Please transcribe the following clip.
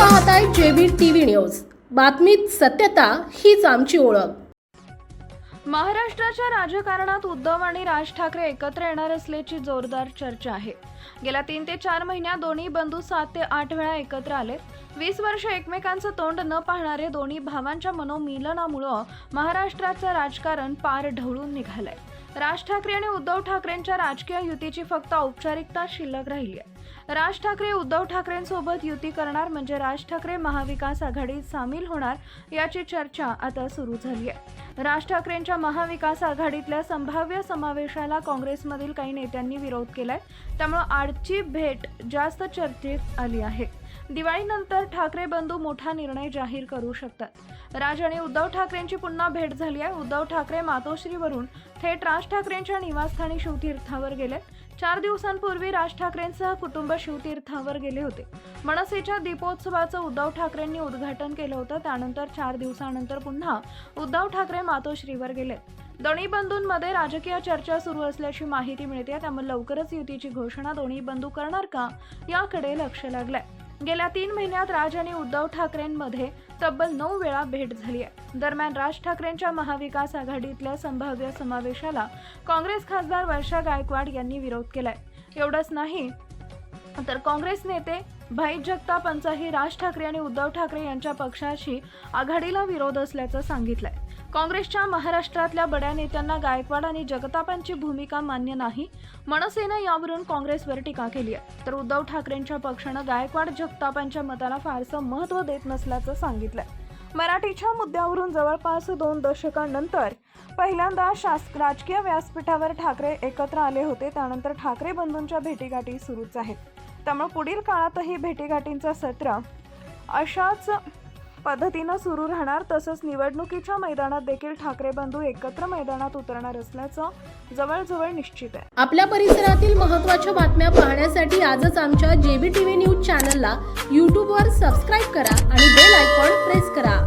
पाहताय JB TV news. बातमीत सत्यता हीच आमची ओळख. महाराष्ट्राच्या राजकारणात उद्धव आणि राज ठाकरे एकत्र येणार असल्याची जोरदार चर्चा आहे. गेल्या तीन ते चार महिन्यात दोन्ही बंधू सात ते आठ वेळा एकत्र आले वीस वर्ष एकमेकांचं तोंड न पाहणारे दोन्ही भावांच्या मनोमिलनामुळं महाराष्ट्राचं राजकारण पार ढवळून निघालंय. राज ठाकरे आणि उद्धव ठाकरेंच्या राजकीय युतीची फक्त औपचारिकता शिल्लक राहिली आहे. राज ठाकरे उद्धव ठाकरेंसोबत युती करणार म्हणजे राज ठाकरे महाविकास आघाडीत सामील होणार याची चर्चा आता सुरू झाली आहे. राज ठाकरेंच्या महाविकास आघाडीतल्या संभाव्य समावेशाला काँग्रेसमधील काही नेत्यांनी विरोध केलाय. त्यामुळे आजची भेट जास्त चर्चेत आली आहे. दिवाळीनंतर ठाकरे बंधू मोठा निर्णय जाहीर करू शकतात. राज आणि उद्धव ठाकरेंची पुन्हा भेट झाली आहे. उद्धव ठाकरे मातोश्रीवरून थेट राज ठाकरेंच्या निवासस्थानी शिवतीर्थावर गेले. चार दिवसांपूर्वी राज ठाकरेंसह कुटुंब शिवतीर्थावर गेले होते. मनसेच्या दीपोत्सवाचं उद्धव ठाकरेंनी उद्घाटन केलं होतं. त्यानंतर चार दिवसानंतर पुन्हा उद्धव ठाकरे मातोश्रीवर गेले. दोन्ही बंधूंमध्ये राजकीय चर्चा सुरू असल्याची माहिती मिळते. त्यामुळे लवकरच युतीची घोषणा दोन्ही बंधू करणार का याकडे लक्ष लागलंय. गेल्या तीन महिन्यात राज आणि उद्धव ठाकरेंमध्ये तब्बल नऊ वेळा भेट झाली आहे. दरम्यान राज ठाकरेंच्या महाविकास आघाडीतल्या संभाव्य समावेशाला काँग्रेस खासदार वर्षा गायकवाड यांनी विरोध केलाय. एवढंच नाही तर काँग्रेस नेते भाई जगतापांचाही राज ठाकरे आणि उद्धव ठाकरे यांच्या पक्षाशी आघाडीला विरोध असल्याचं सांगितलंय. काँग्रेसच्या महाराष्ट्रातल्या बड्या नेत्यांना गायकवाड आणि जगतापांची भूमिका मान्य नाही. मनसेनं यावरून काँग्रेसवर टीका केली आहे. तर उद्धव ठाकरेंच्या पक्षानं गायकवाड जगतापांच्या मताला फारसं महत्त्व देत नसल्याचं सांगितलंय. मराठीच्या मुद्द्यावरून जवळपास दोन दशकांनंतर पहिल्यांदा शास राजकीय व्यासपीठावर ठाकरे एकत्र आले होते. त्यानंतर ठाकरे बंधूंच्या भेटीगाठी सुरूच आहेत. त्यामुळे पुढील काळातही भेटीगाठींचं सत्र अशाच पद्धतीनं सुरू राहणार तसंच निवडणुकीच्या मैदानात देखील ठाकरे बंधू एकत्र मैदानात उतरणार असल्याचं जवळजवळ निश्चित आहे. आपल्या परिसरातील महत्त्वाच्या बातम्या पाहण्यासाठी आजच आमच्या जेबी टीव्ही न्यूज चॅनलला यूट्यूबवर सबस्क्राईब करा आणि बेल आयकॉन प्रेस करा.